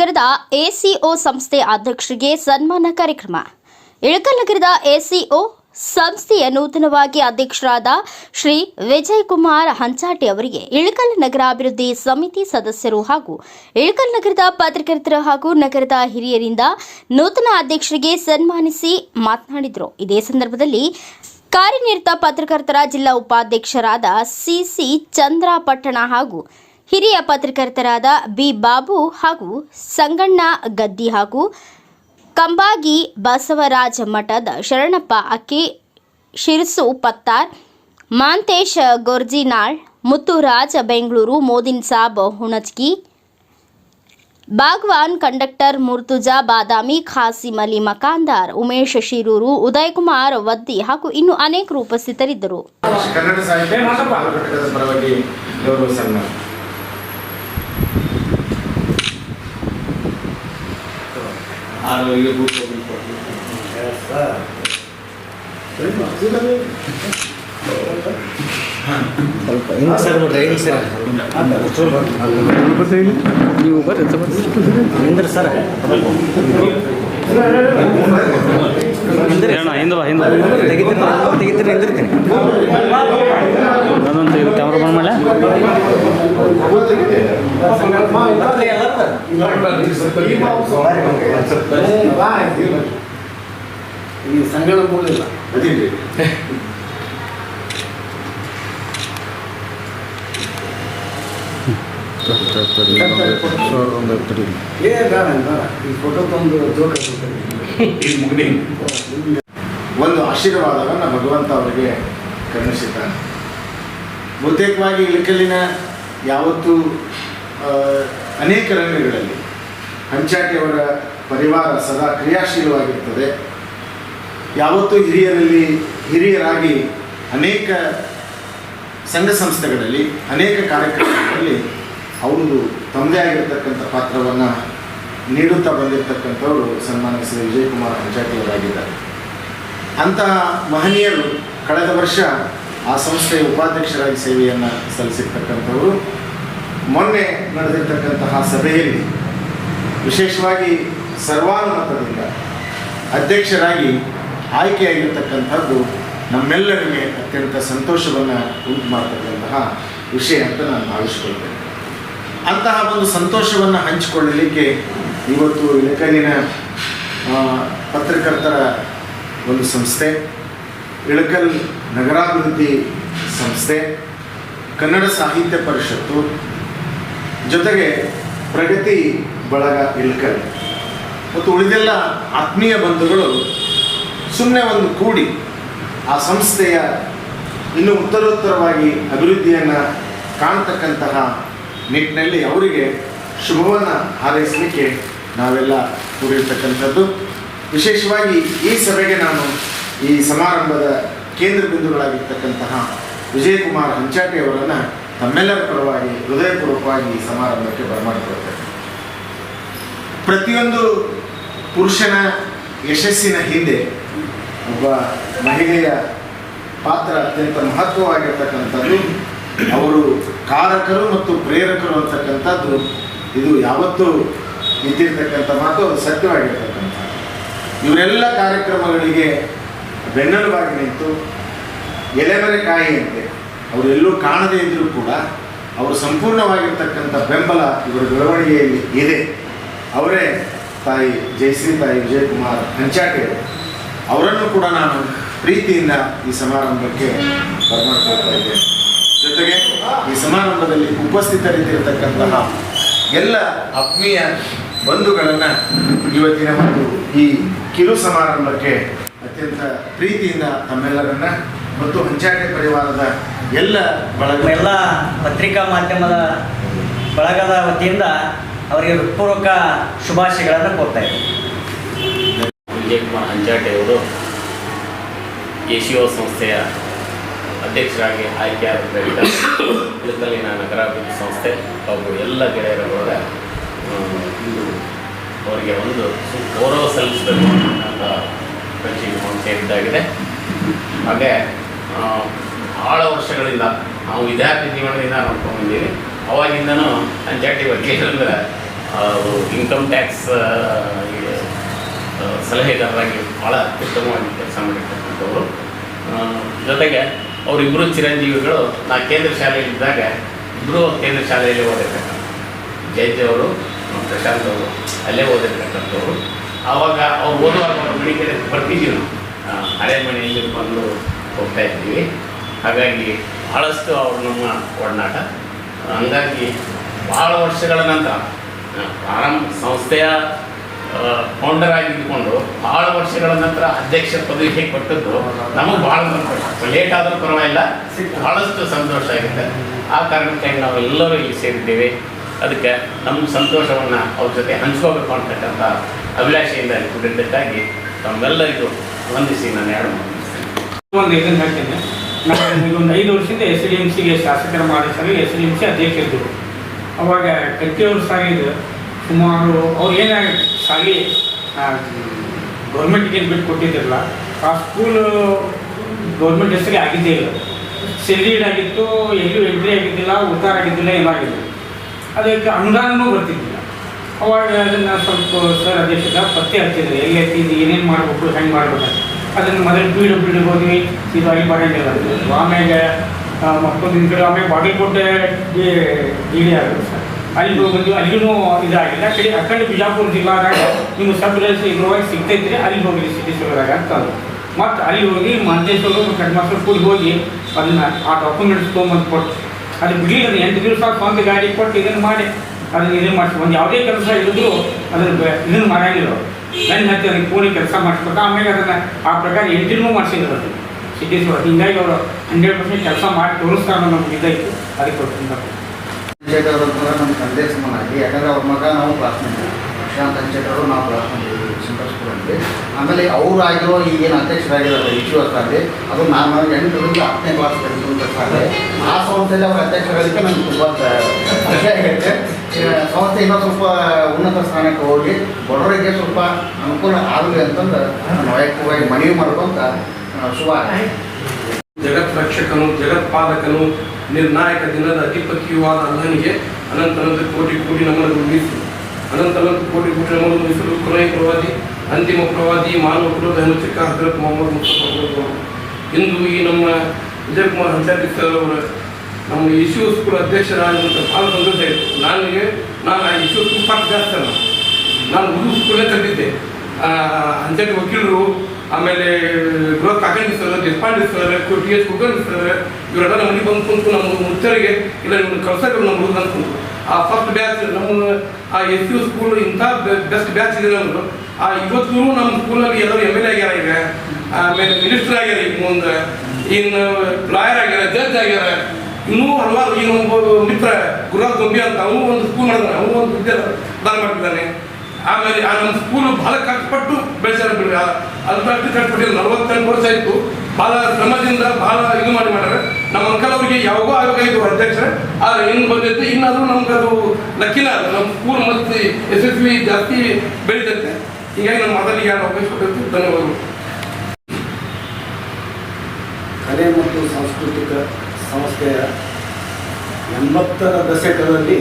ನಗರದ ಎಸಿಒ ಸಂಸ್ಥೆ ಅಧ್ಯಕ್ಷರಿಗೆ ಸನ್ಮಾನ ಕಾರ್ಯಕ್ರಮ. ಇಳಕಲ್ ನಗರದ ಎಸಿಒ ಸಂಸ್ಥೆಯ ನೂತನವಾಗಿ ಅಧ್ಯಕ್ಷರಾದ ಶ್ರೀ ವಿಜಯ್ ಕುಮಾರ್ ಹಂಚಾಟಿ ಅವರಿಗೆ ಇಳಕಲ್ ನಗರಾಭಿವೃದ್ಧಿ ಸಮಿತಿ ಸದಸ್ಯರು ಹಾಗೂ ಇಳಕಲ್ ನಗರದ ಪತ್ರಕರ್ತರು ಹಾಗೂ ನಗರದ ಹಿರಿಯರಿಂದ ನೂತನ ಅಧ್ಯಕ್ಷರಿಗೆ ಸನ್ಮಾನಿಸಿ ಮಾತನಾಡಿದರು. ಇದೇ ಸಂದರ್ಭದಲ್ಲಿ ಕಾರ್ಯನಿರತ ಪತ್ರಕರ್ತರ ಜಿಲ್ಲಾ ಉಪಾಧ್ಯಕ್ಷರಾದ ಸಿಸಿ ಚಂದ್ರಪಟ್ಟಣ ಹಾಗೂ ಹಿರಿಯ ಪತ್ರಕರ್ತರಾದ ಬಿ. ಬಾಬು ಹಾಗೂ ಸಂಗಣ್ಣ ಗದ್ದಿ ಹಾಗೂ ಕಂಬಾಗಿ ಬಸವರಾಜ ಮಠದ ಶರಣಪ್ಪ ಅಕ್ಕಿ, ಶಿರ್ಸು ಪತ್ತಾರ್, ಮಾಂತೇಶ್ ಗೊರ್ಜಿನಾಳ್, ಮುತ್ತುರಾಜ್ ಬೆಂಗಳೂರು, ಮೋದಿನ್ ಸಾಬ್ ಹುಣಜ್ಗಿ ಬಾಗ್ವಾನ್ ಕಂಡಕ್ಟರ್ ಮುರ್ತುಜಾ ಬಾದಾಮಿ, ಖಾಸಿಂ ಅಲಿ ಮಕಾಂದಾರ್, ಉಮೇಶ್ ಶಿರೂರು, ಉದಯಕುಮಾರ್ ವದ್ದಿ ಹಾಗೂ ಇನ್ನು ಅನೇಕರು ಉಪಸ್ಥಿತರಿದ್ದರು ಕನ್ನಡ ಸಾಹಿತ್ಯ ಹಾಗೂ ಘಟಕದ ಪರವಾಗಿ ಗೌರವ ಸನ್ಮಾನ ಆರೋಗ್ಯ ಸ್ವಲ್ಪ ಹಿಂಗೆ ಸರ್ ಹಿಂಗೆ ಸರ್ ನೀವು ಬರ್ರಿ ನಿಂದ್ರಿ ಸರ್ ಹಿಂದೆ ಹಿಂದೆ ತೆಗಿತೀನಿ. ತೆಗಿತೀರಿ ನಿಂದಿರ್ತೀನಿ ಇದು ಕ್ಯಾಮ್ರಾ ಬಂದ ಮೇಲೆ? ಈ ಸಂಗಣ ಮೂಲಿಲ್ಲ ಅದಿಲ್ಲ ಏ ಬೇಡ ಬೇಡ. ಈ ಫೋಟೋ ತಂದು ಜೋಕ ಒಂದು ಆಶೀರ್ವಾದವನ್ನು ಭಗವಂತ ಅವರಿಗೆ ಕರುಣಿಸಿದ್ದಾನೆ ಬಹುತೇಕವಾಗಿ ಇಳಕಲ್ಲಿನ ಯಾವತ್ತೂ ಅನೇಕ ರಂಗಗಳಲ್ಲಿ ಹಂಚಾಟಿಯವರ ಪರಿವಾರ ಸದಾ ಕ್ರಿಯಾಶೀಲವಾಗಿರ್ತದೆ. ಯಾವತ್ತೂ ಹಿರಿಯರಲ್ಲಿ, ಹಿರಿಯರಾಗಿ ಅನೇಕ ಸಂಘ ಸಂಸ್ಥೆಗಳಲ್ಲಿ, ಅನೇಕ ಕಾರ್ಯಕ್ರಮಗಳಲ್ಲಿ ಅವರು ತಮ್ಮದೇ ಆಗಿರತಕ್ಕಂಥ ಪಾತ್ರವನ್ನು ನೀಡುತ್ತಾ ಬಂದಿರತಕ್ಕಂಥವರು ಸನ್ಮಾನ್ಯ ಶ್ರೀ ವಿಜಯಕುಮಾರ್ ಹಂಚಾಟಿಯವರಾಗಿದ್ದಾರೆ. ಅಂತಹ ಮಹನೀಯರು ಕಳೆದ ವರ್ಷ ಆ ಸಂಸ್ಥೆಯ ಉಪಾಧ್ಯಕ್ಷರಾಗಿ ಸೇವೆಯನ್ನು ಸಲ್ಲಿಸಿರ್ತಕ್ಕಂಥವರು. ಮೊನ್ನೆ ನಡೆದಿರ್ತಕ್ಕಂತಹ ಸಭೆಯಲ್ಲಿ ವಿಶೇಷವಾಗಿ ಸರ್ವಾನುಮತದಿಂದ ಅಧ್ಯಕ್ಷರಾಗಿ ಆಯ್ಕೆಯಾಗಿರ್ತಕ್ಕಂಥದ್ದು ನಮ್ಮೆಲ್ಲರಿಗೆ ಅತ್ಯಂತ ಸಂತೋಷವನ್ನು ಉಂಟು ಮಾಡ್ತಕ್ಕಂತಹ ವಿಷಯ ಅಂತ ನಾನು ಭಾವಿಸ್ಕೊಳ್ತೇನೆ. ಅಂತಹ ಒಂದು ಸಂತೋಷವನ್ನು ಹಂಚಿಕೊಳ್ಳಲಿಕ್ಕೆ ಇವತ್ತು ಆ, ಪತ್ರಕರ್ತರ ಒಂದು ಸಂಸ್ಥೆ ಇಳಕಲ್ ನಗರಾಭಿವೃದ್ಧಿ ಸಂಸ್ಥೆ, ಕನ್ನಡ ಸಾಹಿತ್ಯ ಪರಿಷತ್ತು, ಜೊತೆಗೆ ಪ್ರಗತಿ ಬಳಗ ಇಳಕಲ್. ಮತ್ತು ಉಳಿದೆಲ್ಲ ಆತ್ಮೀಯ ಬಂಧುಗಳು ಸುಮ್ಮನೆ ಒಂದು ಕೂಡಿ ಆ ಸಂಸ್ಥೆಯ ಇನ್ನೂ ಉತ್ತರೋತ್ತರವಾಗಿ ಅಭಿವೃದ್ಧಿಯನ್ನು ಕಾಣ್ತಕ್ಕಂತಹ ನಿಟ್ಟಿನಲ್ಲಿ ಅವರಿಗೆ ಶುಭವನ್ನು ಹಾರೈಸಲಿಕ್ಕೆ ನಾವೆಲ್ಲ ಕೂಡಿರ್ತಕ್ಕಂಥದ್ದು. ವಿಶೇಷವಾಗಿ ಈ ಸಭೆಗೆ ನಾನು ಈ ಸಮಾರಂಭದ ಕೇಂದ್ರ ಬಿಂದುಗಳಾಗಿರ್ತಕ್ಕಂತಹ ವಿಜಯಕುಮಾರ್ ಹಂಚಾಟಿ ಅವರನ್ನು ತಮ್ಮೆಲ್ಲರ ಪರವಾಗಿ ಹೃದಯಪೂರ್ವಕವಾಗಿ ಈ ಸಮಾರಂಭಕ್ಕೆ ಬರಮಾಡಿಕೊಳ್ತೇನೆ ಪ್ರತಿಯೊಂದು ಪುರುಷನ ಯಶಸ್ಸಿನ ಹಿಂದೆ ಒಬ್ಬ ಮಹಿಳೆಯ ಪಾತ್ರ ಅತ್ಯಂತ ಮಹತ್ವವಾಗಿರ್ತಕ್ಕಂಥದ್ದು. ಅವರು ಕಾರಕರು ಮತ್ತು ಪ್ರೇರಕರು ಅಂತಕ್ಕಂಥದ್ದು. ಇದು ಯಾವತ್ತೂ ನಿಂತಿರ್ತಕ್ಕಂಥ ಮಾತು ಸತ್ಯವಾಗಿರ್ತಕ್ಕಂಥ ಇವರೆಲ್ಲ ಕಾರ್ಯಕ್ರಮಗಳಿಗೆ ಬೆನ್ನೆಲುಬಾಗಿ ನಿಂತು ಎಲೆಮರೆ ಕಾಯಿಯಂತೆ ಅವರೆಲ್ಲೂ ಕಾಣದೇ ಇದ್ದರೂ ಕೂಡ ಅವರು ಸಂಪೂರ್ಣವಾಗಿರ್ತಕ್ಕಂಥ ಬೆಂಬಲ ಇವರ ಬೆಳವಣಿಗೆಯಲ್ಲಿ ಇದೆ. ಅವರೇ ತಾಯಿ ಜಯಶ್ರೀ ತಾಯಿ ವಿಜಯಕುಮಾರ್ ಹಂಚಾಟೆ ಅವರನ್ನು ಕೂಡ ನಾನು ಪ್ರೀತಿಯಿಂದ ಈ ಸಮಾರಂಭಕ್ಕೆ ಬರಮಾಡ್ಕೊಳ್ತಾ ಇದ್ದೇನೆ. ಜೊತೆಗೆ ಈ ಸಮಾರಂಭದಲ್ಲಿ ಉಪಸ್ಥಿತರಿದ್ದಿರತಕ್ಕಂತಹ ಎಲ್ಲ ಆತ್ಮೀಯ ಬಂಧುಗಳನ್ನು ಇವತ್ತಿನ ಒಂದು ಈ ಕಿರು ಸಮಾರಂಭಕ್ಕೆ ಅತ್ಯಂತ ಪ್ರೀತಿಯಿಂದ ತಮ್ಮೆಲ್ಲರನ್ನ ಮತ್ತು ಹಂಚಾಟೆ ಪರಿವಾರದ ಎಲ್ಲ ಬಳಗ ಎಲ್ಲ ಪತ್ರಿಕಾ ಮಾಧ್ಯಮದ ಬಳಗದ ವತಿಯಿಂದ ಅವರಿಗೆ ಹೃತ್ಪೂರ್ವಕ ಶುಭಾಶಯಗಳನ್ನು ಕೊಡ್ತಾ ಇದ್ದೀನಿ. ವಿಜಯಕುಮಾರ್ ಹಂಚಾಟೆ ಅವರು ಎ ಸಿ ಒ ಸಂಸ್ಥೆಯ ಅಧ್ಯಕ್ಷರಾಗಿ ಆಯ್ಕೆಯಾದ ಬಳಿಕ ನಾನು ನಗರಾಭಿವೃದ್ಧಿ ಸಂಸ್ಥೆ ಹಾಗೂ ಎಲ್ಲ ಗೆಳೆಯರ ಒಳಗೆ ಇಂದು ಅವರಿಗೆ ಒಂದು ಗೌರವ ಸಲ್ಲಿಸಬೇಕು ಅಂತ ಕಚೇರಿ ಸೇರಿದ್ದಾಗಿದೆ ಹಾಗೆ ಭಾಳ ವರ್ಷಗಳಿಂದ ನಾವು ವಿದ್ಯಾರ್ಥಿ ಜೀವನದಿಂದ ನೋಡ್ಕೊಂಡಿದ್ದೀವಿ. ಅವಾಗಿಂದನೂ ಬಗ್ಗೆ ಅಂದರೆ ಅವರು ಇನ್ಕಮ್ ಟ್ಯಾಕ್ಸ್ ಸಲಹೆಗಾರರಾಗಿ ಭಾಳ ಅತ್ಯುತ್ತಮವಾಗಿ ಕೆಲಸ ಮಾಡಿರ್ತಕ್ಕಂಥವ್ರು. ಜೊತೆಗೆ ಅವರಿಬ್ಬರು ಚಿರಂಜೀವಿಗಳು, ನಾ ಕೇಂದ್ರ ಶಾಲೆಯಲ್ಲಿದ್ದಾಗ ಇಬ್ಬರು ಕೇಂದ್ರ ಶಾಲೆಯಲ್ಲಿ ಓದಿರ್ತಕ್ಕಂಥ ಜಯಂತಿ ಅವರು, ಪ್ರಶಾಂತ್ ಅವರು, ಅಲ್ಲೇ ಓದಿರ್ತಕ್ಕಂಥವ್ರು. ಆವಾಗ ಅವ್ರು ಓದುವಾಗ ಬೆಳಿಗ್ಗೆ ಬರ್ತಿದ್ದೀವಿ. ನಾವು ಆ, ಹಳೆ ಮನೆಯಲ್ಲಿ ಬಂದು ಹೋಗ್ತಾ ಇದ್ದೀವಿ. ಹಾಗಾಗಿ ಭಾಳಷ್ಟು ಅವ್ರು ನಮ್ಮ ಒಡನಾಟ. ಹಂಗಾಗಿ ಭಾಳ ವರ್ಷಗಳ ನಂತರ ಪ್ರಾರಂಭ ಸಂಸ್ಥೆಯ ಫೌಂಡರ್ ಆಗಿದ್ದುಕೊಂಡು ಭಾಳ ವರ್ಷಗಳ ನಂತರ ಅಧ್ಯಕ್ಷ ಪದವಿಗೆ ಕೊಟ್ಟದ್ದು ನಮಗೆ ಭಾಳ ಸಂತೋಷ. ಲೇಟ್ ಆದರೂ ಪರವಾಗಿಲ್ಲ ಭಾಳಷ್ಟು ಸಂತೋಷ ಆಗುತ್ತೆ. ಆ ಕಾರಣಕ್ಕಾಗಿ ನಾವೆಲ್ಲರೂ ಇಲ್ಲಿ ಸೇರಿದ್ದೇವೆ. ಅದಕ್ಕೆ ನಮ್ಮ ಸಂತೋಷವನ್ನು ಅವ್ರ ಜೊತೆ ಹಂಚ್ಕೋಬೇಕು ಅಂತಕ್ಕಂಥ ಅಭಿಲಾಷೆಯಿಂದ ಕೂಡಿದ್ದಕ್ಕಾಗಿ ತಮ್ಮೆಲ್ಲರಿಗೂ ವಂದಿಸಿ ನಾನು ಎರಡು. ಒಂದು ಇದನ್ನು ಹೇಳ್ತೇನೆ. ನಾನು ಒಂದು ಐದು ವರ್ಷದಿಂದ ಎಸ್ ಡಿ ಎಂ ಸಿಗೆ ಶಾಸಕರ ಮಾಡಿಸಲು ಎಸ್ ಡಿ ಎಂ ಸಿ ಅಧ್ಯಕ್ಷರಿದ್ದರು ಅವಾಗ ಕಟ್ಟಿಯವರು ಸಾಗಿದ್ದು ಸುಮಾರು ಅವ್ರು ಏನೇ ಸಾಗಿ ಗೌರ್ಮೆಂಟ್ಗೆ ಏನು ಬಿಟ್ಟು ಕೊಟ್ಟಿದ್ದಿರಲ್ಲ, ಆ ಸ್ಕೂಲು ಗೌರ್ಮೆಂಟ್ ಹೆಸರಿಗೆ ಆಗಿದ್ದೇ ಇಲ್ಲ. ಸೆಲ್ಯೂಡ್ ಆಗಿತ್ತು ಎಲ್ಲೂ ಎಂಟ್ರಿ ಆಗಿದ್ದಿಲ್ಲ ಉದ್ದಾರ ಆಗಿದ್ದಿಲ್ಲ ಏನಾಗಿದ್ದು ಅದಕ್ಕೆ ಅನುದಾನನೂ ಬರ್ತಿದ್ದಿಲ್ಲ ಅವಾಗ ಅದನ್ನು ಸ್ವಲ್ಪ, ಸರ್ ಅಧ್ಯಕ್ಷ ಪತ್ತೆ ಹಚ್ಚಿದ್ರು. ಎಲ್ಲಿ ಹಚ್ಚಿದ್ದು ಏನೇನು ಮಾಡಬೇಕು? ಹೆಂಗೆ ಮಾಡ್ಬೇಕು? ಅದನ್ನು ಮೊದಲು ಬೀಡು ಬೀಡು ಹೋದ್ವಿ. ಇದು ಐ ಬರಂಗಿಲ್ಲ. ಆಮೇಲೆ ಮತ್ತೊಂದು ಕಡೆ, ಆಮೇಲೆ ಬಾಗಲಕೋಟೆ ಕೋಟೆ ಡಿ ಆಗುತ್ತೆ ಸರ್. ಅಲ್ಲಿ ಹೋಗಿದ್ವಿ ಅಲ್ಲಿಗೂ ಇದಾಗಿಲ್ಲ. ಕಡೆ ಅಖಂಡ ಬಿಜಾಪುರ ಜಿಲ್ಲಾದಾಗ ನಿಮ್ಗೆ ಸಬ್ ರೇಸ್ ಇದ್ರೊಳಗೆ ಸಿಗ್ತೈತ್ರಿ. ಅಲ್ಲಿ ಹೋಗಿ ಸೊಳದಾಗ ಅಂತ. ಮತ್ತು ಅಲ್ಲಿ ಹೋಗಿ ಮಂದೇಶ್ವರ ಹೆಡ್ ಮಾಸ್ಟರ್ ಕೂಡಿ ಹೋಗಿ ಅದನ್ನು ಆ ಡಾಕ್ಯುಮೆಂಟ್ಸ್ ತೊಗೊಂಬಂದು ಕೊಟ್ಟು ಅದು ಬಿಡಿ ಎಂಟು ದಿವಸ ಸ್ವಂತ ಗಾಡಿ ಕೊಟ್ಟು ಇದನ್ನು ಮಾಡಿ. ಅದನ್ನ ಇದನ್ನು ಮಾಡಿಸ್ಕೊ ಒಂದು ಯಾವುದೇ ಕೆಲಸ ಇಳಿದ್ರು ಅದನ್ನು ಇದನ್ನ ಅವ್ರು. ನನ್ನ ಹತ್ತಿ ಅದಕ್ಕೆ ಪೂರ್ಣ ಕೆಲಸ ಮಾಡಿಸ್ಬೇಕು ಆಮೇಲೆ ಅದನ್ನು ಆ ಪ್ರಕಾರ ಎಂಟಿನೂ ಮಾಡಿಸಿದ್ರು ಅದು. ಸಿದ್ದೇಶ್ವರ, ಹಿಂಗಾಗಿ ಅವರು ಹಂಡ್ರೆಡ್ ಪರ್ಸೆಂಟ್ ಕೆಲಸ ಮಾಡಿ ತೋರಿಸ್ತಾರೆ ನಮ್ಗೆ ಇದಾಯಿತು ಅದಕ್ಕೆ ಅಂಚೇಟರ್ ಕೂಡ ನಮ್ಮ ತಂದೆ ಸಮಾನಾಗಿ ಯಾಕಂದ್ರೆ ಅವ್ರ ಮಗ ನಾವು ಪ್ರಾರ್ಥನೆ ಪ್ರಶಾಂತ್ ಅಂಚೇಟರು ನಾವು ಕ್ಲಾಸ್ಮೇಟ್ ಸೆಂಟ್ರಲ್ ಸ್ಕೂಲಲ್ಲಿ ಆಮೇಲೆ ಅವ್ರು ಆಗಿರೋ ಈಗೇನು ಅಧ್ಯಕ್ಷರಾಗಿರೋ ಇಶ್ಯೂ ಆಗಲಿ ಅದು ನಾನು ಎಂಟರಿಂದ ಹತ್ತನೇ ಕ್ಲಾಸ್ ಆ ಸಂಸ್ಥೆಯಲ್ಲಿ ಅವ್ರ ನನಗೆ ತುಂಬ ಖುಷಿ ಆಗೈತೆ. ಸಂಸ್ಥೆ ಇನ್ನೂ ಸ್ವಲ್ಪ ಉನ್ನತ ಸ್ಥಾನಕ್ಕೆ ಹೋಗಿ, ಬಡವರಿಗೆ ಸ್ವಲ್ಪ ಅನುಕೂಲ ಆಗಲಿ ಅಂತಂದು ನಾನು ವೈಯಕ್ತಿಕವಾಗಿ ಮನವಿ ಮಾಡ್ಕೊಂತ ಶುಭ ಜಗತ್ ರಕ್ಷಕನು ಜಗತ್ಪಾಲಕನು ನಿರ್ಣಾಯಕ ದಿನದ ಅಧಿಪತಿಯುವಾದ ಅಲ್ಲನಿಗೆ ಅನಂತ ಅನಂತ ಕೋಟಿ ಕೋಟಿ ನಮ್ಮನ್ನು ಮೀಸಲು ಅನಂತ ಅನಂತ ಕೋಟಿ ಕೋಟಿ ನಮ್ಮನ್ನು ಮೀಸಲು ಕೊನೆಯ ಪ್ರವಾದಿ, ಅಂತಿಮ ಪ್ರವಾದಿ, ಮಾನವ ಕುಲದ ಚಿಕ್ಕ ಹಜರತ್ ಮೊಹಮ್ಮದ್ ಇಂದು ಈ ನಮ್ಮ ವಿಜಯಕುಮಾರ್ ಹಂಚಾರಿ ಸರ್ ಅವರು. ನಮ್ಮ ಇಶ್ಯೂ ಸ್ಕೂಲ್ ಅಧ್ಯಕ್ಷರಾಗಿರುವಂಥ ಭಾಳ ಸಂತೋಷ ಆಯಿತು. ನನಗೆ ನಾನು ಆ ಇಶ್ಯೂ ಸ್ಕೂಲ್ ಪಾಠ ಜಾಸ್ತಿ ನಾನು ಉರು ಸ್ಕೂಲೇ ತಂದಿದ್ದೆ ಅಂಚನೆ ವಕೀಲರು, ಆಮೇಲೆ ಗೃಹ Kakandi sir Deshpande sir T S Kulkarni sir, ಇವರೆಲ್ಲ ನಮ್ಮ ಮನೆಗೆ ಬಂದು ಕುಂತು ನಮ್ಮ ಮುಚ್ಚರಿಗೆ ಇಲ್ಲ ನಿಮ್ಮನ್ನು ಕಳ್ಸಕ್ಕೆ ನಮ್ಮ ಹುಡುಗ ಅಂದ್ಕೊಂಡು ಆ ಫಸ್ಟ್ ಬ್ಯಾಚ್ ನಮ್ಮ, ಆ ಎಸ್ ಯು ಸ್ಕೂಲ್ ಇಂಥ ಬೆಸ್ಟ್ ಬ್ಯಾಚ್ ಇದೆ ನಮ್ಮದು ಆ, ಇವತ್ತು ನಮ್ಮ ಸ್ಕೂಲಲ್ಲಿ ಎಲ್ಲರೂ ಎಂ ಎಲ್ ಎ ಆಗ್ಯಾರ ಈಗ. ಆಮೇಲೆ ಮಿನಿಸ್ಟರ್ ಆಗ್ಯಾರ ಈಗ ಮುಂದೆ. ಇನ್ನು ಲಾಯರ್ ಆಗ್ಯಾರ ಜಡ್ಜ್ ಆಗ್ಯಾರ ಇನ್ನೂ ಹಲವಾರು ಈಗ ಮಿತ್ರ ಗುರುರಾಜ್ ಗೊಂಬಿ ಅಂತ ಅವನು ಒಂದು ಸ್ಕೂಲ್ ಮಾಡಿದಾನೆ, ಅವನು ಒಂದು ವಿದ್ಯೆ ದಾನ ಮಾಡ್ತಿದ್ದಾನೆ. ಆಮೇಲೆ ಆ ನಮ್ಮ ಸ್ಕೂಲ್ ಬಹಳ ಕಷ್ಟಪಟ್ಟು ಬೆಳೆಸ್ಯಾರ ಬಿಡ್ರಿ. ಅದು ಅಷ್ಟು ಕಷ್ಟಪಟ್ಟಿಲ್ಲ ನಲವತ್ತೆಂಟು ವರ್ಷ ಆಯಿತು. ಭಾಳ ಶ್ರಮದಿಂದ ಭಾಳ ಇದು ಮಾಡಿ ಮಾಡ್ಯಾರ ನಮ್ಮ ಅಂಕಲ್ ಅವರಿಗೆ ಯಾವಾಗೋ ಆಗಬೇಕಾಗಿತ್ತು ಅಧ್ಯಕ್ಷ ಆದ್ರೆ ಇನ್ನು ಬಂದೈತೆ ಇನ್ನಾದರೂ ನಮ್ಗೆ ಅದು ಲಕ್ಕಿನ ನಮ್ಮ ಸ್ಕೂಲ್ ಮತ್ತು ಯಶಸ್ವಿ ಜಾಸ್ತಿ ಬೆಳೀತೈತೆ. ಹೀಗಾಗಿ ನಮ್ಮ ಯಾರು ಅವಕಾಶ ಕೊಟ್ಟಿರ್ತೀವಿ ಧನ್ಯವಾದಗಳು. ಕಲೆ ಮತ್ತು ಸಾಂಸ್ಕೃತಿಕ ಸಂಸ್ಥೆಯ ಎಂಬತ್ತರ ದಶಕದಲ್ಲಿ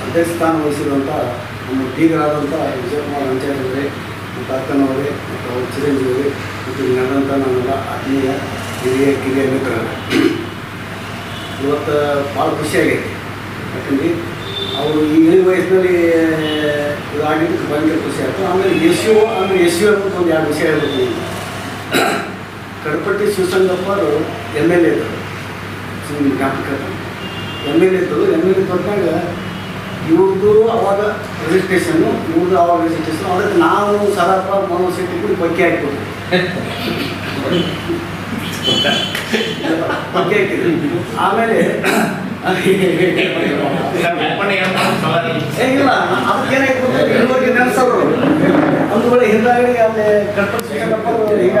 ಅಧ್ಯಕ್ಷ ಸ್ಥಾನ ವಹಿಸಿದಂಥ ನಮ್ಮ ಟೀಗರಾದಂಥ ವಿಜಯಕುಮಾರ್ ಅಂಚಾರ್ಯವರೇ ಮತ್ತು ಅಕ್ಕನವರೇ ಮತ್ತು ಅವ್ರ ಚಿರಂಜೀವಿ ಮತ್ತು ನಡೆದಂಥ ನನ್ನೆಲ್ಲ ಆತ್ಮೀಯ ಹಿರಿಯ ಕಿರಿಯ ಮಿತ್ರರು ಇವತ್ತು ಭಾಳ ಖುಷಿಯಾಗೈತಿ. ಯಾಕಂದ್ರೆ ಅವರು ಈ ಇಳಿ ವಯಸ್ಸಿನಲ್ಲಿ ಇದಾಗಿದ್ದಕ್ಕೆ ಭಯಂಕರ ಖುಷಿ ಆಯಿತು ಆಮೇಲೆ ಎಸ್ ಯು ಅಂದರೆ ಎಸ್ ಯು ಅಂತ ಒಂದು ಎರಡು ವಿಷಯ ಹೇಳ್ಬೇಕು ಕಡಪಟ್ಟಿ ಶಿವಸಂಗಪ್ಪರು ಎಂ ಎಲ್ ಎ ಇದ್ದರು ಜ್ಞಾಪಕ ಎಂ ಎಲ್ ಎ ಇದ್ದರು ಎಂ ಎಲ್ ಎ ಬಂದಾಗ ಇವ್ರದ್ದು ಅವಾಗ ರಿಜಿಸ್ಟ್ರೇಷನ್ನು ಇವ್ರದ್ದು ಅವಾಗ ರಿಜಿಸ್ಟ್ರೇಷನ್ ಅದಕ್ಕೆ ನಾವು ಸರಪ್ಪ ಮನೋಜ್ ಶೆಟ್ಟಿ ಕೂಡ ಬಗ್ಗೆ ಹಾಕ್ಬೋದು ಬಗ್ಗೆ ಹಾಕಿದ್ವಿ ಆಮೇಲೆ ಒಂದು ವೇಳೆ ಹಿಂದಾಗಡಿ ಅಲ್ಲಿ ಕಡ್ಪಟ್ಟಿ ಶಿವಸಂಗಪ್ಪರು ಈಗ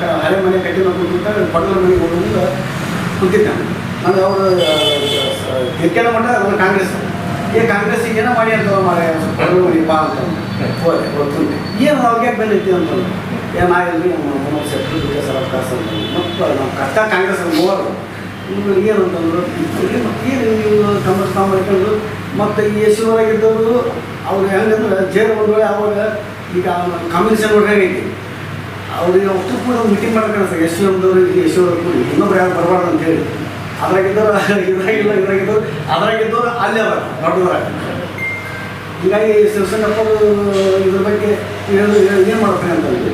ಕ- ಹಳೆ ಮನೆ ಕಟ್ಟಿ ಮಾಡ್ಕೊಂಡು ಬಡವರ ಮನೆಗೆ ಹೋಗೋದು ಕುಂತಿದ್ದೆ ನಾನು ಅವರು ಗೆಲ್ಕೆಲ್ಲ ಮಟ್ಟ ಅದನ್ನು ಕಾಂಗ್ರೆಸ್. ಏ ಕಾಂಗ್ರೆಸ್ ಏನೋ ಮಾಡಿ ಅಂತ ಮಾಡಿ ಬಡವರ ಮನೆ ಬಾ ಅಂತ ಹೋದೆ ಏನು ಅವಾಗ ಬಂದೈತಿ ಅಂತಂದು ಏನಾಗಲಿ ನಮ್ಮ ಬಿಟ್ಟೆ ಸರ್ ಅವಕಾಶ ಅಂತ ಮತ್ತು ನಮ್ಮ ಕಷ್ಟ ಕಾಂಗ್ರೆಸ್ ಮೂವರು. ಇವರು ಏನಂತಂದ್ರು ಏನು ನೀವು ಸ್ಥಾನ ಮಾಡ್ಕೊಂಡು ಮತ್ತು ಈ ಶಿವರಾಗಿದ್ದವರು ಅವ್ರು ಹೆಂಗಂದ್ರೆ ಜೇರು ಬಂದ್ರೆ ಅವಾಗ ಈಗ ಕಾಂಬಿನೇಷನ್ ಹೊರಗೈತಿ ಅವ್ರಿಗೆ ಒಟ್ಟು ಕೂಡ ಒಂದು ಮೀಟಿಂಗ್ ಮಾಡ್ಕೊಂಡು ಸರ್. ಎಷ್ಟು ನಮ್ದವ್ರು ಯಶೋರ ಕೂಡಿ ಇನ್ನೊಬ್ರು ಯಾರು ಬರಬಾರ್ದು ಅಂತ ಹೇಳಿ. ಅದ್ರಾಗಿದ್ದವ್ರು, ಇದ್ರಾಗಿಲ್ಲ, ಇದ್ರಾಗಿದ್ದವ್ರು, ಅದ್ರಾಗಿದ್ದವ್ರು ಅಲ್ಲೇ ಅವರು ದೊಡ್ಡದ್ರಾಗ ಹೀಗಾಗಿ ಶಿವಸಂಗಪ್ಪರು ಇದ್ರ ಬಗ್ಗೆ ಏನು ಏನು ಮಾಡ್ತಾರೆ ಅಂತಂದ್ರೆ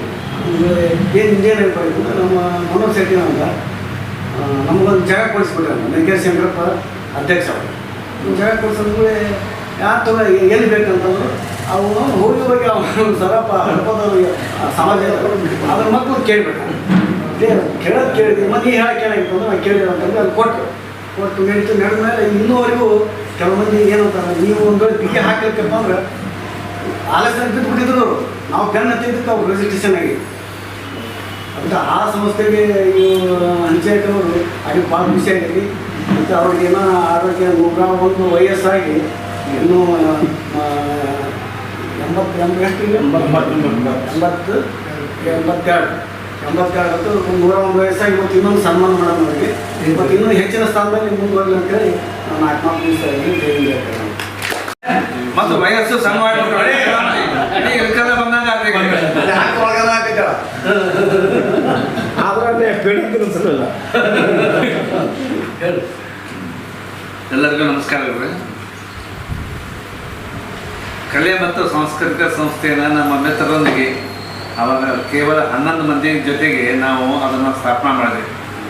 ಏನು ಏನು ಹೇಳ್ಬೇಕು ನಮ್ಮ ಮನೋಜ್ ಶೆಟ್ಟಿ ಅಂತ ನಮಗೊಂದು ಜಾಗ ಕೊಡಿಸ್ಬಿಟ್ರೆ ವೆಂಕಟೇಶ ಶಂಕರಪ್ಪ ಅಧ್ಯಕ್ಷ ಅವರು. ಜಾಗ ಕೊಡಿಸಿದ್ರೆ ಯಾರು ತಗೋ ಎಲ್ಲಿ ಬೇಕಂತಂದ್ರು ಅವನು ಹೋಗಿ ಬಗ್ಗೆ ಅವನು ಸರಪ ಹಡ್ಕೋದವ್ರಿಗೆ ಸಮಾಜ ಅದ್ರ ಮಕ್ಕಳು ಕೇಳ್ಬೇಕು. ಕೇಳೋದು ಕೇಳಿದ್ವಿ ಮತ್ತೆ ನೀ ಹೇಳಕ್ಕೆ ಏನಾಗಿತ್ತು ಅಂದ್ರೆ ನಾವು ಕೇಳಿದ್ರು ಅಂತಂದ್ರೆ ಅದು ಕೊಟ್ಟು ಕೊಟ್ಟು ನಡೀತು, ನಡೆದ ಮೇಲೆ ಇನ್ನೂವರೆಗೂ ಕೆಲವು ಮಂದಿ ಏನಂತಾರೆ ನೀವು ಒಂದು ಬಿಗಿ ಹಾಕಲಿಕ್ಕಪ್ಪ ಅಂದ್ರೆ ಆಲಸ್ಯ ಬಿಟ್ಬಿಟ್ಟಿದ್ರು ಅವರು. ನಾವು ಬೆನ್ನ ಹತ್ತಿದ್ದಕ್ಕೆ ಅವ್ರು ರೆಜಿಸ್ಟ್ರೇಷನ್ ಆಗಿ. ಅಂತ ಆ ಸಂಸ್ಥೆಗೆ ಇವರು ಹಂಚಾಯತವರು ಅಲ್ಲಿ ಭಾಳ ಖುಷಿ ಆಗೈತಿ ಮತ್ತು ಅವ್ರಿಗೇನೋ ಆರೋಗ್ಯ ನೂರ ಒಂದು ವಯಸ್ಸಾಗಿ, ಇನ್ನೂ ಎಂಬತ್ತು ಎಂಬತ್ತು? ಎಂಬತ್ತು ಎಂಬತ್ತೆರಡು. ಎಂಬತ್ತೆರಡು ಒಂದು ನೂರ ಒಂದು ವಯಸ್ಸಾಗಿ ಮತ್ತು ಇನ್ನೊಂದು ಸನ್ಮಾನ ಮಾಡೋಣ ಅವರಿಗೆ ಮತ್ತು ಇನ್ನೂ ಹೆಚ್ಚಿನ ಸ್ಥಾನದಲ್ಲಿ ಮುಂದುವರಲಿ ಅಂತೇಳಿ ನಾನು ನಾಲ್ಕು ನಾಲ್ಕು ದಿವಸ ಟ್ರೈನಿಂಗ್ ಮತ್ತು ವಯಸ್ಸು ಸನ್ಮಾನ ಇಳ್ಕದ ಬಂದಂಗ ಆದ್ರೆ ಪೀಡಿತ ಎಲ್ಲರಿಗೂ ನಮಸ್ಕಾರಗಳು ಕಲೆ ಮತ್ತು ಸಾಂಸ್ಕೃತಿಕ ಸಂಸ್ಥೆಯನ್ನು ನಮ್ಮ ಮಿತ್ರರೊಂದಿಗೆ ಅವಾಗ ಕೇವಲ ಹನ್ನೊಂದು ಮಂದಿ ಜೊತೆಗೆ ನಾವು ಅದನ್ನು ಸ್ಥಾಪನೆ ಮಾಡಿದೆ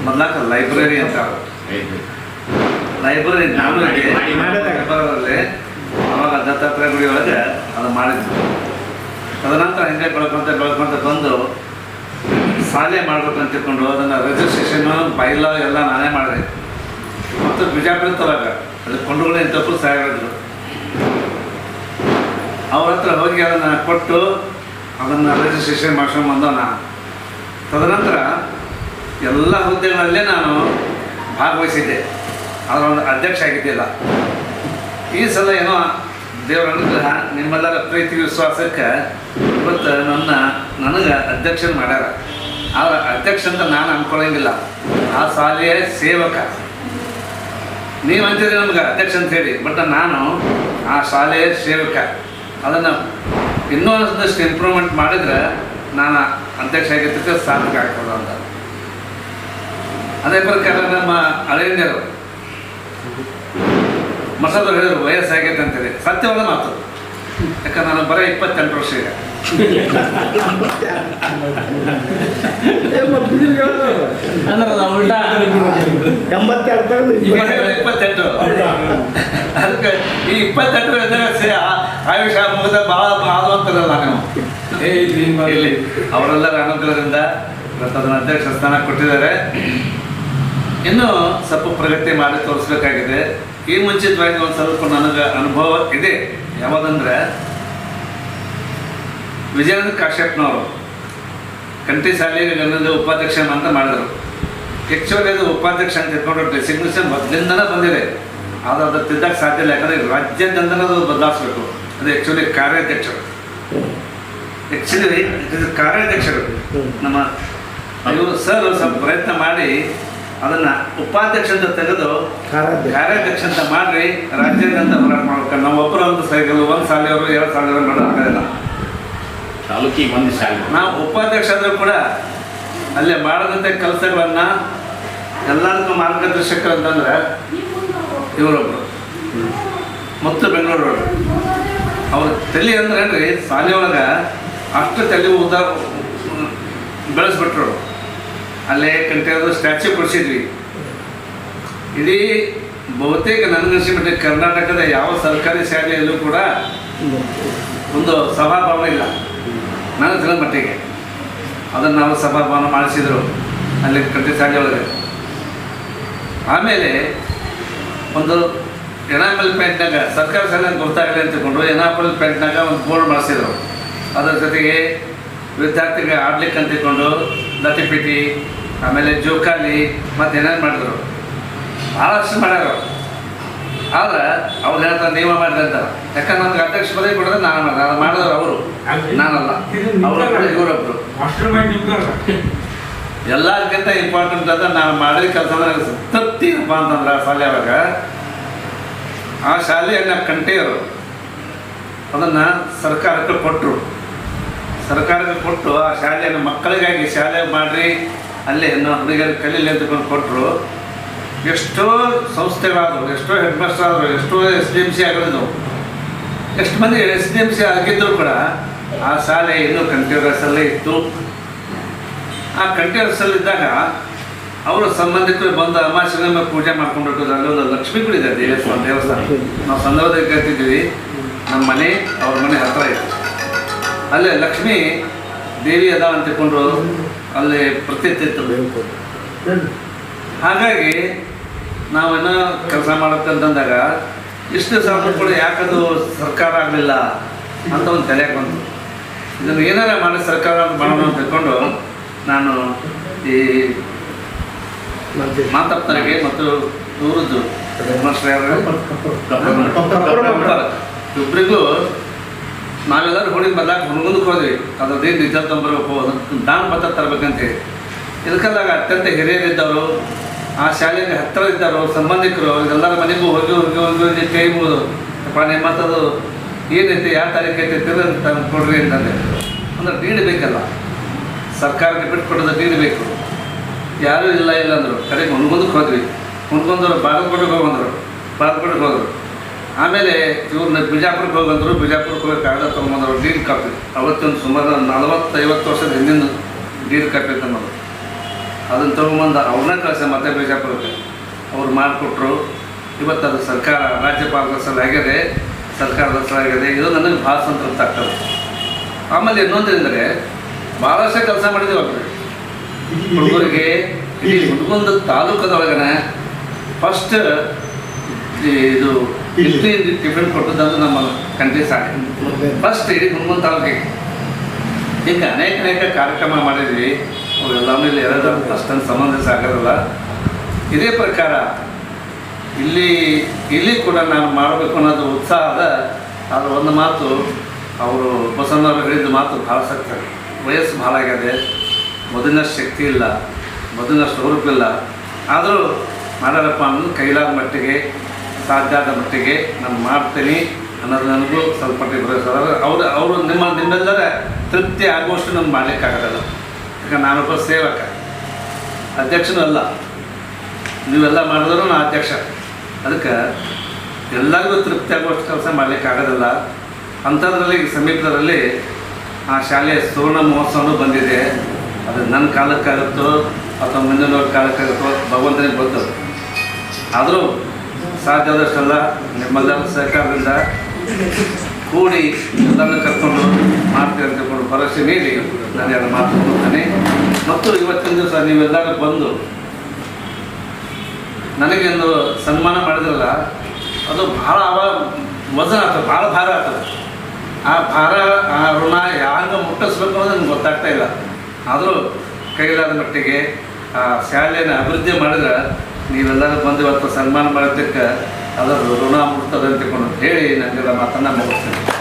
ಮೊದಲಾಕ ಲೈಬ್ರರಿ ಅಂತ. ಲೈಬ್ರರಿ ನಾನು ಅವಾಗ ದತ್ತಾತ್ರೇಯ ಗುಡಿ ಒಳಗೆ ಅದು ಮಾಡಿದ್ವಿ. ತದನಂತರ ಹಿಂದೆ ಬೆಳ್ಕೊಂತ ಬೆಳ್ಕೊಂತ ಬಂದು ಶಾಲೆ ಅಂತ ತಿಳ್ಕೊಂಡು ಅದನ್ನು ರಿಜಿಸ್ಟ್ರೇಷನ್ ಬೈಲ ಎಲ್ಲ ನಾನೇ ಮಾಡಿದೆ. ಮತ್ತು ಬಿಜಾಪುರ ತಲಕ ಅದು ಕೊಂಡುಗಳು ಇಂಥಪ್ಪು ಸಾಯಿದ್ರು ಅವ್ರ ಹತ್ರ ಹೋಗಿ ಅದನ್ನು ಕೊಟ್ಟು ಅದನ್ನು ರಿಜಿಸ್ಟ್ರೇಷನ್ ಮಾಡ್ಸ್ಕೊಂಡು ಬಂದ ನಾನು ತದನಂತರ ಎಲ್ಲ ಹುದ್ದೆಗಳಲ್ಲೇ ನಾನು ಭಾಗವಹಿಸಿದ್ದೆ. ಅದರ ಒಂದು ಅಧ್ಯಕ್ಷ ಆಗಿದ್ದಿಲ್ಲ. ಈ ಸಲ ಏನೋ ದೇವರ ಅನುಗ್ರಹ ನಿಮ್ಮೆಲ್ಲರ ಪ್ರೀತಿ ವಿಶ್ವಾಸಕ್ಕೆ ಇವತ್ತು ನನ್ನ, ನನಗೆ ಅಧ್ಯಕ್ಷನ ಮಾಡ್ಯಾರ. ಆದ್ರೆ ಅಧ್ಯಕ್ಷ ಅಂತ ನಾನು ಅನ್ಕೊಳ್ಳಂಗಿಲ್ಲ ಆ ಶಾಲೆಯ ಸೇವಕ. ನೀವು ಅಂತೀರಿ ನಮ್ಗೆ ಅಧ್ಯಕ್ಷ ಅಂತ ಹೇಳಿ, ಬಟ್ ನಾನು ಆ ಶಾಲೆಯ ಸೇವಕ. ಅದನ್ನು ಇನ್ನೂ ಒಂದಷ್ಟು ಇಂಪ್ರೂವ್ಮೆಂಟ್ ಮಾಡಿದ್ರೆ ನಾನು ಅಧ್ಯಕ್ಷ ಆಗಿರ್ತಕ್ಕಂಥ ಸಾಧಕ ಆಗ್ತದೆ ಅಂತ. ಅದೇ ಪ್ರಕಾರ ನಮ್ಮ ಹಳೆಯಂದಿರು ಮಸದವ್ರು ಹೇಳಿದ್ರು ವಯಸ್ಸಾಗೈತೆ ಅಂತೇಳಿ ಸತ್ಯವಾದ ಮಾತು. ಯಾಕಂದ್ರೆ ನಾನು ಬರೀ ಇಪ್ಪತ್ತೆಂಟು ವರ್ಷ ಇದೆ. ಇಪ್ಪತ್ತೆಂಟು. ಅದಕ್ಕೆ ಈ ಇಪ್ಪತ್ತೆಂಟು ಇದ್ದಾಗ ಸೇ- ಆ- ಆಯುಷ್ಯ ಮುಗಿದ ಭಾಳ ಅದು ಅಂತಾರಲ್ಲ ನೀವು ಇಲ್ಲಿ ಅವರೆಲ್ಲರ ಅನುಗ್ರಹದಿಂದ ಅದನ್ನ ಅಧ್ಯಕ್ಷ ಸ್ಥಾನ ಕೊಟ್ಟಿದ್ದಾರೆ. ಇನ್ನೂ ಸ್ವಲ್ಪ ಪ್ರಗತಿ ಮಾಡಿ ತೋರಿಸ್ಬೇಕಾಗಿದೆ. ಈ ಮುಂಚಿತವಾಗಿ ಒಂದು ಸ್ವಲ್ಪ ನನಗೆ ಅನುಭವ ಇದೆ. ಯಾವುದಂದ್ರೆ ವಿಜಯಾನಂದ ಕಾಶ್ಯಪ್ನವರು ಕಂಠಿ ಶಾಲೆಗೆ ಗಂಧದ ಉಪಾಧ್ಯಕ್ಷ ಅಂತ ಮಾಡಿದರು. ಆ್ಯಕ್ಚುಲಿ ಅದು ಉಪಾಧ್ಯಕ್ಷ ಅಂತ ಇಟ್ಕೊಂಡು ಡೆಸಿಗ್ನೇಷನ್ ಮೊದಲಿಂದನೇ ಬಂದಿದೆ. ಆದರೆ ಅದು ತಿದ್ದಕ್ಕೆ ಸಾಧ್ಯ ಇಲ್ಲ. ಯಾಕಂದರೆ ರಾಜ್ಯಾದ್ಯಂತನೇ ಅದು ಬದಲಾಯಿಸ್ಬೇಕು. ಅದು ಆ್ಯಕ್ಚುಲಿ ಕಾರ್ಯಾಧ್ಯಕ್ಷರು. ಆ್ಯಕ್ಚುಲಿ ಕಾರ್ಯಾಧ್ಯಕ್ಷರು. ನಮ್ಮ ಇವರು ಸರ್ ಸ್ವಲ್ಪ ಪ್ರಯತ್ನ ಮಾಡಿ. ಅದನ್ನ ಉಪಾಧ್ಯಕ್ಷ ಅಂತ ತೆಗೆದು ಕಾರ್ಯಾಧ್ಯಕ್ಷ. ಅಂತ ಮಾಡ್ರಿ ರಾಜ್ಯಾದ್ಯಂತ ಹೋರಾಟ ಮಾಡ್ಬೇಕು. ನಾವು ಒಬ್ಬರು ಒಂದು ಸೈಕಲ್ ಒಂದು ಸಾವಿರ ಎರಡು ಸಾವಿರ ಮಾಡೋದು ಆಗೋದಿಲ್ಲ ತಾಲೂಕಿಗೆ ಒಂದು ಸಾವಿರ ನಾವು ಉಪಾಧ್ಯಕ್ಷ ಆದರೂ ಕೂಡ ಅಲ್ಲೇ ಮಾಡದಂತೆ ಕೆಲಸಗಳನ್ನು ಎಲ್ಲದಕ್ಕೂ ಮಾರ್ಗದರ್ಶಕರು ಅಂತಂದ್ರೆ ಇವರೊಬ್ಬರು ಮತ್ತು ಬೆಂಗಳೂರವರು. ಅವ್ರ ತಲೆ ಅಂದ್ರೆ ಏನ್ರಿ? ಶಾಲೆ ಒಳಗೆ ಅಷ್ಟು ತಲೆ ಉದ್ದ ಬೆಳೆಸ್ಬಿಟ್ರು ಅಲ್ಲೇ ಕಂಠದ ಸ್ಟ್ಯಾಚ್ಯೂ ಕೊಡಿಸಿದ್ವಿ. ಇಡೀ ಬಹುತೇಕ ನನಗನ್ಸಿಬಿಟ್ಟು ಕರ್ನಾಟಕದ ಯಾವ ಸರ್ಕಾರಿ ಶಾಲೆಯಲ್ಲೂ ಕೂಡ ಒಂದು ಸಭಾಭವನ ಇಲ್ಲ. ನನ್ನ ತಿಳಿದ ಮಟ್ಟಿಗೆ ಅದನ್ನು ನಾವು ಸಭಾಭವನ ಮಾಡಿಸಿದ್ರು ಅಲ್ಲಿ ಕಂಠಿ ಶಾಲೆ ಒಳಗೆ. ಆಮೇಲೆ ಒಂದು ಎನಾಮಲ್ ಪ್ಯಾಂಟ್ನಾಗ ಸರ್ಕಾರ ಶಾಲೆ ಗೊತ್ತಾಗಲಿ ಅಂತ ತಗೊಂಡು ಎನಾಮಲ್ ಪ್ಯಾಂಟ್ನಾಗ ಒಂದು ಬೋರ್ಡ್ ಮಾಡಿಸಿದ್ರು. ಅದರ ಜೊತೆಗೆ ವಿದ್ಯಾರ್ಥಿಗಳಿಗೆ ಆಡ್ಲಿಕ್ಕೆ ಅಂತ ತಿಳ್ಕೊಂಡು ಲತಿಪಿಟಿ ಆಮೇಲೆ ಜೋಕಾಲಿ ಮತ್ತು ಏನೇನು ಮಾಡಿದ್ರು. ಭಾಳಷ್ಟು ಮಾಡ್ಯಾರ ಆದ್ರೆ ಅವ್ರು ಹೇಳ್ತಾರೆ ನಿಯಮ ಮಾಡಿದೆ ಅಂತ. ಯಾಕಂದ್ರೆ ನಮ್ಗೆ ಅಧ್ಯಕ್ಷ ಪದವಿ ಕೊಡೋದು ನಾನು ಮಾಡಿದೆ. ಅದು ಮಾಡಿದವರು ಅವರು. ನಾನಲ್ಲ. ಅವರು ಇವರೊಬ್ರು. ಎಲ್ಲದಕ್ಕಿಂತ ಇಂಪಾರ್ಟೆಂಟ್ ಅಂದ್ರೆ ನಾನು ಮಾಡಿದ ಕೆಲಸ ನನಗೆ ತೃಪ್ತಿ ಏನಪ್ಪ ಅಂತಂದ್ರೆ ಆ ಶಾಲೆ ಅವಾಗ ಆ ಶಾಲೆಯನ್ನು ಕಂಟೆಯರು ಅದನ್ನು ಸರ್ಕಾರಕ್ಕೆ ಕೊಟ್ಟರು ಸರ್ಕಾರಕ್ಕೆ ಕೊಟ್ಟು ಆ ಶಾಲೆಯನ್ನು ಮಕ್ಕಳಿಗಾಗಿ ಶಾಲೆ ಮಾಡಿರಿ. ಅಲ್ಲೇ ನಾವು ಹುಡುಗರು ಕಲೀಲಿ ಅಂತಕೊಂಡು ಕೊಟ್ಟರು ಎಷ್ಟೋ ಸಂಸ್ಥೆಗಳಾದರು, ಎಷ್ಟೋ ಹೆಡ್ ಮಾಸ್ಟರ್ ಆದರು, ಎಷ್ಟೋ ಎಸ್ ಡಿ ಎಂ ಸಿ ಆಗೋದು ಎಷ್ಟು ಮಂದಿ ಎಸ್ ಡಿ ಎಂ ಸಿ ಆಗಿದ್ದರೂ ಕೂಡ ಆ ಶಾಲೆ ಇನ್ನೂ ಕಂಟಿನ್ಯೂರಸಲ್ಲೇ ಇತ್ತು. ಆ ಕಂಠ್ಯೂರಸಲ್ಲಿದ್ದಾಗ ಅವರ ಸಂಬಂಧಿಕರು ಬಂದು ಅಮಾಶಿನ ಪೂಜೆ ಮಾಡ್ಕೊಂಡು ಹೋಗೋದು, ಅಲ್ಲಿ ಒಂದು ಲಕ್ಷ್ಮೀ ಕೂಡ ಇದೆ, ದೇವಸ್ಥಾನ ದೇವಸ್ಥಾನ. ನಾವು ಸಂದರ್ಭದಲ್ಲಿ ಕರ್ತಿದ್ವಿ ನಮ್ಮ ಮನೆ ಅವ್ರ ಮನೆ ಹತ್ರ ಇತ್ತು ಅಲ್ಲೇ ಲಕ್ಷ್ಮೀ ದೇವಿ ಅದ ಅಂತ ಅಲ್ಲಿ ಪ್ರತೀತಿ ಹಾಗಾಗಿ ನಾವೆಲ್ಲ ಕೆಲಸ ಮಾಡುತ್ತೆ ಅಂತಂದಾಗ ಇಷ್ಟು ಕೂಡ ಯಾಕದು ಸರ್ಕಾರ ಆಗಲಿಲ್ಲ ಅಂತ ಒಂದು ತಲೆ ಬಂತು. ಇದನ್ನು ಏನಾರ ಮಾಡಿ ಸರ್ಕಾರ ಮಾಡೋಣ ಅಂತ ತಿಳ್ಕೊಂಡು ನಾನು ಈ ಮಾತಾಡ್ತಾರೆ ಮತ್ತು ದೂರದ್ದು ಇಬ್ಬರಿಗೂ ನಾವೆಲ್ಲರೂ ಹೋಳಿ ಬರ್ಲಾಕ ಹುಡುಗಂದಕ್ಕೆ ಹೋದ್ವಿ. ಅದೇನು ನಿಜ ಅದನ್ನು ದಾನ ಪತ್ರ ತರಬೇಕಂತೇಳಿ ಇದಕ್ಕಂದಾಗ ಅತ್ಯಂತ ಹಿರಿಯರಿದ್ದವರು, ಆ ಶಾಲೆಗೆ ಹತ್ತಿರ ಇದ್ದವರು ಸಂಬಂಧಿಕರು ಎಲ್ಲರ ಮನೆಗೂ ಹೋಗಿ ಹೋಗಿ ಹೋಗಿ ಹೋಗಿ ಕೈ ಮುಗಿದು, ಅಪ್ಪ, ನಿಮ್ಮ ಏನೈತಿ, ಯಾವ ತಾರೀಕು ಐತಿ ಅಂತ ಕೊಡ್ರಿ ಅಂತಂದೆ. ಅಂದ್ರೆ ನೀಡಬೇಕಲ್ಲ ಸರ್ಕಾರಕ್ಕೆ ಬಿಟ್ಟು ಕೊಡೋದು ನೀಡಬೇಕು ಯಾರೂ ಇಲ್ಲ ಇಲ್ಲ ಅಂದರು. ಕಡೆಗೆ ಹುಣ್ಗೊಂದಕ್ಕೆ ಹೋದ್ವಿ. ಹುಣ್ಗುಂದವ್ರು ಬಾಗಲಕೋಟೆಗೆ ಹೋಗಂದ್ರು ಬಾಗಲಕೋಟೆಗೆ ಹೋದರು. ಆಮೇಲೆ ಇವ್ರನ್ನ ಬಿಜಾಪುರಕ್ಕೆ ಹೋಗಂದ್ರು, ಬಿಜಾಪುರಕ್ಕೆ ಹೋಗಿ ಕಾಗದ ತೊಗೊಂಬಂದ್ರು ಡೀಲ್ ಕಾಪಿ ಅವತ್ತೊಂದು ಸುಮಾರು ನಲವತ್ತೈವತ್ತು ವರ್ಷದ ಹಿಂದಿನ ಡೀಲ್ ಕಾಪಿ ತಂದರು ಅದನ್ನು ತೊಗೊಂಬಂದು ಅವ್ರನ್ನ ಕಳಿಸ ಮತ್ತೆ ಬಿಜಾಪುರಕ್ಕೆ. ಅವ್ರು ಮಾಡಿಕೊಟ್ರು. ಇವತ್ತು ಅದು ಸರ್ಕಾರ ರಾಜ್ಯಪಾಲರ ಸಲ ಆಗಿದೆ ಸರ್ಕಾರದ ಆಗಿದೆ. ಇದು ನನಗೆ ಭಾಳ ಸಂತೃಪ್ತ ಆಗ್ತದೆ. ಆಮೇಲೆ ಇನ್ನೊಂದು ಅಂದರೆ ಭಾಳಷ್ಟು ಕೆಲಸ ಮಾಡಿದ್ದೀವಿ ಅವ್ರಿಗೆ ಹುಡುಗರಿಗೆ ಇಲ್ಲಿ ಹುಡುಗೊಂದು ತಾಲೂಕದೊಳಗನೆ ಫಸ್ಟ್ ಇದು ಇಡ್ಲಿ ಟಿಫಿನ್ ಕೊಟ್ಟದ್ದು ನಮ್ಮ ಕಂಟ್ರಿ ಸಾಕು ಫಸ್ಟ್ ಇಡೀ ಹುಡುಗೊಂದು ತಾಲೂಕಿಗೆ. ಹಿಂಗೆ ಅನೇಕ ಅನೇಕ ಕಾರ್ಯಕ್ರಮ ಮಾಡಿದ್ವಿ. ಅವೆಲ್ಲವೂ ಇಲ್ಲಿ ಎರಡು ಅಷ್ಟೊಂದು ಸಂಬಂಧ ಆಗೋದಿಲ್ಲ ಇದೇ ಪ್ರಕಾರ ಇಲ್ಲಿ ಇಲ್ಲಿ ಕೂಡ ನಾನು ಮಾಡಬೇಕು ಅನ್ನೋದು ಉತ್ಸಾಹ ಅದ ಆದ್ರೆ ಒಂದು ಮಾತು ಅವರು ಬಸವಣ್ಣವರು ಹೇಳಿದ ಮಾತು ಭಾಳ ಸಕ್ತ ವಯಸ್ಸು ಭಾಳ ಆಗಿದೆ. ಮೊದಲಿನಷ್ಟು ಶಕ್ತಿ ಇಲ್ಲ. ಮೊದಲಿನಷ್ಟು ಹುರುಪಿಲ್ಲ ಆದರೂ ಮಾಡಾರಪ್ಪ ಅನ್ನೋದು ಕೈಲಾದ ಮಟ್ಟಿಗೆ ಸಾಧ್ಯ ಆದ ಮಟ್ಟಿಗೆ ನಾನು ಮಾಡ್ತೀನಿ ಅನ್ನೋದು ನನಗೂ ಸ್ವಲ್ಪ ಅವರು ಅವರು ನಿಮ್ಮ ನಿಮ್ಮೆಲ್ಲರ ತೃಪ್ತಿ ಆಗುವಷ್ಟು ನಾನು ಮಾಡಲಿಕ್ಕಾಗಲ್ಲ. ಈಗ ನಾನೊಬ್ಬ ಸೇವಕ. ಅಧ್ಯಕ್ಷನೂ ಅಲ್ಲ ನೀವೆಲ್ಲ ಮಾಡಿದ್ರು ನಾನು ಅಧ್ಯಕ್ಷ. ಅದಕ್ಕೆ ಎಲ್ಲರಿಗೂ ತೃಪ್ತಿ ಆಗುವಷ್ಟು ಕೆಲಸ ಮಾಡಲಿಕ್ಕಾಗೋದಲ್ಲ ಅಂಥದ್ರಲ್ಲಿ ಸಮೀಪದಲ್ಲಿ ಆ ಶಾಲೆಯ ಸುವರ್ಣ ಮಹೋತ್ಸವನೂ ಬಂದಿದೆ. ಅದು ನನ್ನ ಕಾಲಕ್ಕಾಗುತ್ತೋ ಅಥವಾ ಮುಂದಿನವ್ರ ಕಾಲಕ್ಕಾಗುತ್ತೋ ಭಗವಂತನಿಗೆ ಗೊತ್ತು. ಆದರೂ ಸಾಧ್ಯವಾದಷ್ಟೆಲ್ಲ ನಿಮ್ಮೆಲ್ಲರ ಸರ್ಕಾರದಿಂದ ಕೂಡಿ ಎಲ್ಲರನ್ನು ಕರ್ಕೊಂಡು ಮಾಡ್ತೀವಿ ಅಂತ ಭರವಸೆ ನೀಡಿ ನಾನು ಎರಡು ಮಾತು ಕೊಡ್ತೇನೆ. ಮತ್ತು ಇವತ್ತಿನ ದಿವಸ ನೀವೆಲ್ಲರೂ ಬಂದು ನನಗೆ ಒಂದು ಸನ್ಮಾನ ಮಾಡಿದ್ರಲ್ಲ, ಅದು ಭಾಳ ಅವ ವಜನ ಆಗ್ತದೆ ಭಾಳ ಭಾರ ಆಗ್ತದೆ. ಆ ಭಾರ, ಆ ಋಣ ಯಾಂಗ ಮುಟ್ಟಿಸ್ಬೇಕು ಅನ್ನೋದು ನನಗೆ ಗೊತ್ತಾಗ್ತಾ ಇಲ್ಲ. ಆದರೂ ಕೈಲಾದ ಮಟ್ಟಿಗೆ ಆ ಶಾಲೆಯನ್ನು ಅಭಿವೃದ್ಧಿ ಮಾಡಿದ್ರೆ ನೀವೆಲ್ಲರೂ ಬಂದು ಇವತ್ತು ಸನ್ಮಾನ ಮಾಡೋದಕ್ಕೆ ಅದರ ಋಣ ಮುಟ್ತದೆ ಅಂತ ಹೇಳಿ ನನಗೆಲ್ಲ ಮಾತನ್ನು ಮುಗಿಸ್ತೇನೆ.